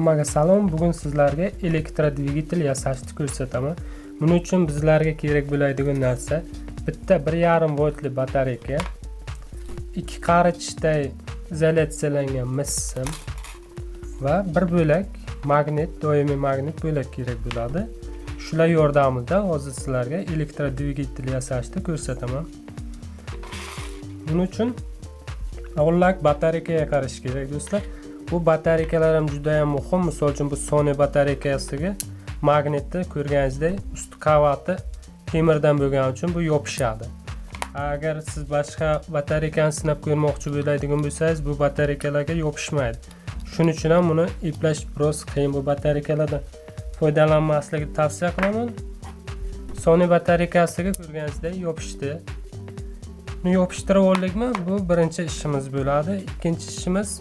Hammaga salom. Bugun sizlarga elektrodvigatel yasashni ko'rsataman. Buning uchun bizlarga kerak bo'ladigan narsa bitta 1.5 voltli batareyka, ikki qarichday izolyatsiyalangan mis sim va bir bo'lak magnit, doimiy magnit bo'lak kerak bo'ladi. Shular yordamida hozir sizlarga elektrodvigatel yasashni ko'rsataman. Buning uchun avvallak batareykaga qarash kerak do'stlar. Bu batareykalar ham juda ham muhim. Misol uchun bu Sony batareykasiga magnitni ko'rganingizdek usti qavati temirdan bo'lgani uchun bu yopishadi. Agar siz boshqa batareykani sinab ko'rmoqchi bo'ladigan bo'lsangiz, bu batareykalarga yopishmaydi. Shuning uchun ham buni eplash biroz qiyin. Bu batareykalardan foydalanmaslikni tavsiya qilaman. Sony batareykasiga ko'rganingizdek yopishdi. Buni yopishtirib oldikmi? Bu birinchi ishimiz bo'ladi. Ikkinchi ishimiz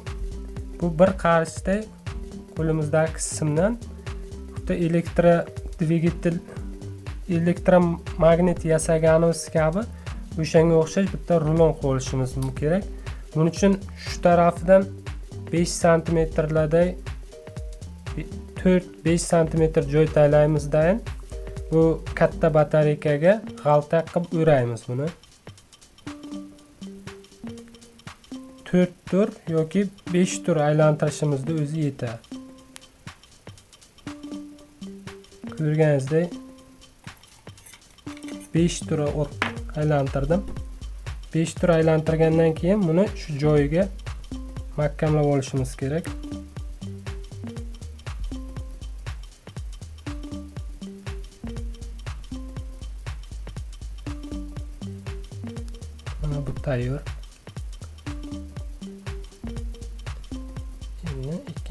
bu bir qarichday qo'limizdagi simdan xuddi elektro dvigatel elektromagnit yasaganimiz kabi o'shanga o'xshash bitta rulon qo'yishimiz kerak. Buning uchun shu tarafidan 5 santimetrlarday 4-5 santimetr joy tanlaymizdan bu katta batareykaga g'alta qilib o'raymiz buni. 4 tur yoki 5 tur aylantirishimizda o'zi yetadi. Ko'rganingizdek 5 tur aylantirdim. 5 tur aylantirgandan keyin buni shu joyiga mahkamlab olishimiz kerak. Mana bu tayyor.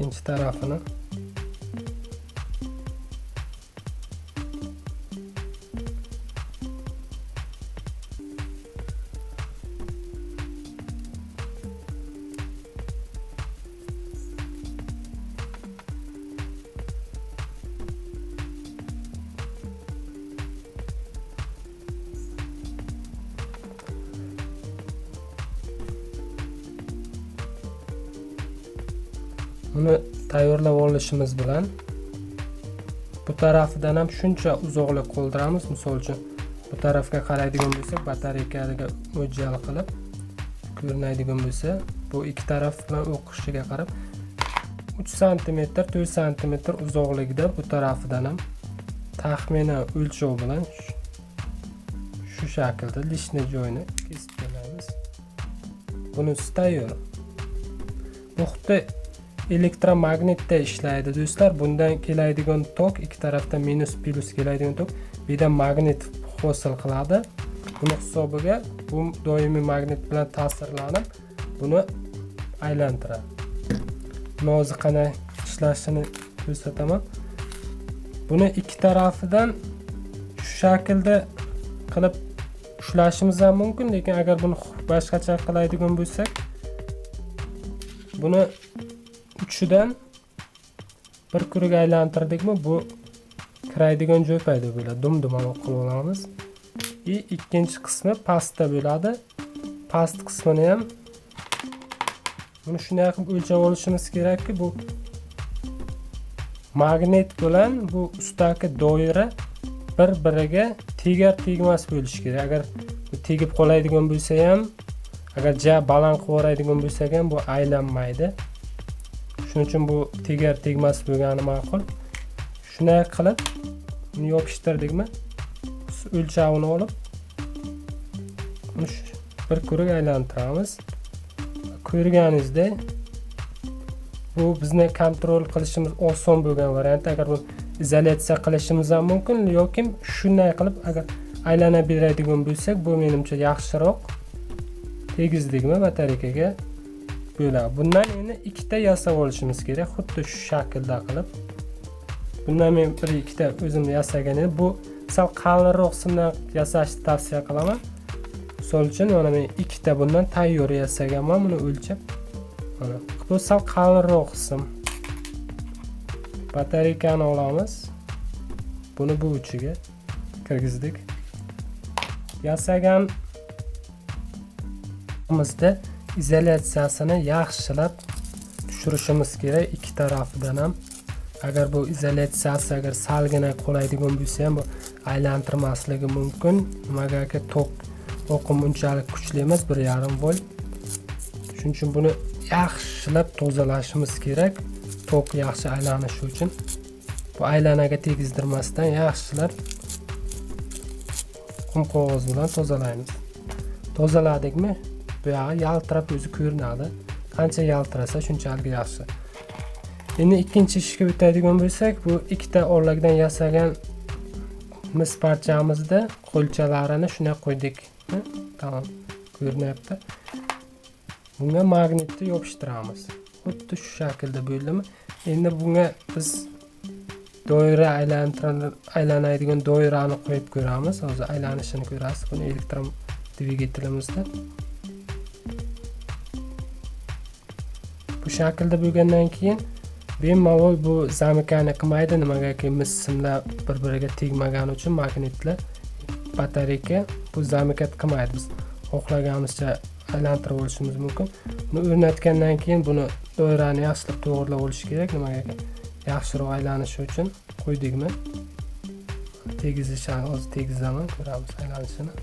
de tarefa, né? Buni tayyorlab olishimiz bilan bu tarafidan ham shuncha uzoqlik qoldiramiz. Misol uchun bu tarafga qaraydigan bo'lsak, batareykaga mo'ljal qilib ko'rinadigan bo'lsa, bu ikki taraf bilan o'qishiga qarab 3 sm, 4 sm uzoqligida bu tarafidan ham taxminan o'lchov bilan shu shaklda lishni joyini kesib qo'yamiz. Bunisi tayyor. Bu xuddi elektromagnitda ishlaydi do'stlar. Bundan keladigan tok ikki tarafda minus plus keladigan tok. Bu yerda magnit hosil qiladi. Buni hisobiga bu doimiy magnit bilan ta'sirlanib buni aylantiradi. Nozi qanday ishlashini ko'rsataman. Buni ikki tarafidan shu shaklda qilib ushlashimiz ham mumkin lekin agar buni boshqacha qiladigan bo'lsak buni uchidan bir kurga aylantirdikmi bu kiraydigan joy paydo bo'ladi. Dum dumaloq qilib olamiz и ikkinchi qismi pastda bo'ladi. Past qismini ham buni shunday qilib o'lchab olishimiz kerakki bu magnit bilan bu ustidagi doira bir biriga tegar tegmas bo'lishi kerak. Agar tegib qoladigan bo'lsa ham agar ja baland qilib yuboradigan bo'lsak ham bu aylanmaydi. Shuning uchun bu tegar tegmas bo'lgani ma'qul shunday qilib uni yopishtirdikmi o'lchovini olib bir kuruk aylantiramiz ko'rganingizdek bu bizni kontrol qilishimiz oson bo'lgan variant agar bu izolyatsiya qilishimiz ham mumkin yoki shunday qilib agar aylana beradigan bo'lsak bu menimcha yaxshiroq tegizdikmi batareykaga bo'ladi bundan endi ikkita yasab olishimiz kerak xuddi shu shaklda qilib bundan men bir ikkita o'zim yasagan edim bu sal qalinroq simdan yasashni tavsiya qilaman misol uchun mana men ikkita bundan tayyor yasaganman buni o'lchab mana bu sal qalinroq sim batareykani olamiz buni bu uchiga kirgizdik yasagan izolyatsiyasini yaxshilab tushirishimiz kerak ikki tarafidan ham. Agar bu izolyatsiyasi agar salgina qolaydigan bo'lsa ham bu aylantirmasligi mumkin. Nimagaki tok oqim unchalik kuchli emas bir yarim volt shuning uchun buni yaxshilab tozalashimiz kerak tok yaxshi aylanishi uchun. Bu aylanaga tegizdirmasdan yaxshilab qum qog'oz bilan tozalaymiz. Tozaladikmi buyog'i yaltirab o'zi ko'rinadi qancha yaltirasa shunchalik yaxshi endi ikkinchi ishga o'tadigan bo'lsak bu ikkita o'rlakdan yasagan mis parchamizda qo'lchalarini shunday qo'ydik tamom ko'rinyapti bunga magnitni yopishtiramiz xuddi shu shaklda bo'ldimi endi bunga biz doira aylanadigan doirani qo'yib ko'ramiz hozir aylanishini ko'rasiz buni elektron dvigatelimizda bu shaklda bo'lgandan keyin bemalol bu zamykani qilmaydi nimagaki mis simlar bir biriga tegmagani uchun magnitlar batareyka bu zamykat qilmaydi biz xohlaganimizcha aylantirib olishimiz mumkin. Buni o'rnatgandan keyin buni doirani yaxshilab to'g'irlab olish kerak. Nimagaki yaxshiroq aylanishi uchun qo'ydikmi? Tegizishani hozir tegizaman ko'ramiz aylanishini.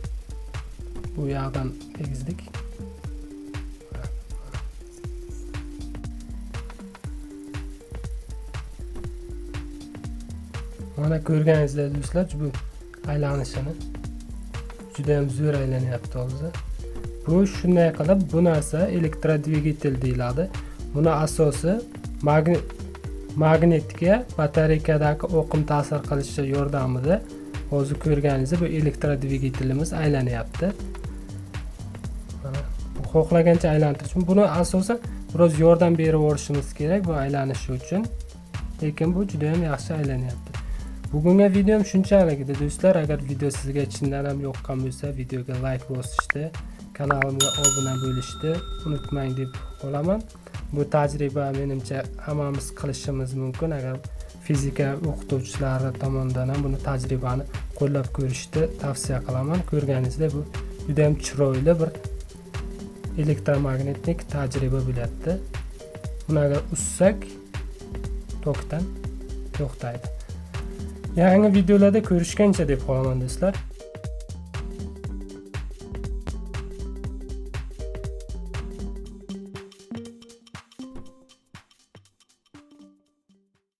Bu yoqdan tegizdik. Mana ko'rganingizdek do'stlar bu aylanishini judayam zo'r aylanyapti hozir. Bu shunday qilib bu narsa elektrodvigatel deyiladi. Buni asosi magni magnitga batareykadagi oqim ta'sir qilishi yordamida hozir ko'rganingizdek bu elektrodvigatelimiz aylanyapti. Xohlagancha aylantirish. Mumkin. buni asosan biroz yordam berib yuborishimiz kerak bu aylanishi uchun. Lekin bu juda ham yaxshi aylanyapti bugungi videom shunchalik edi do'stlar agar video sizga chindan ham yoqqan bo'lsa videoga layk bosishni kanalimga obuna bo'lishni unutmang deb qolaman bu tajriba menimcha hammamiz qilishimiz mumkin agar fizika o'qituvchilari tomonidan ham buni tajribani qo'llab ko'rishni tavsiya qilaman ko'rganingizdek bu. Juda ham chiroyli bir elektromagnitlik tajriba bo'lyapti buni agar ussak tokdan to'xtaydi yangi videolarda ko'rishguncha deb qolaman do'stlar.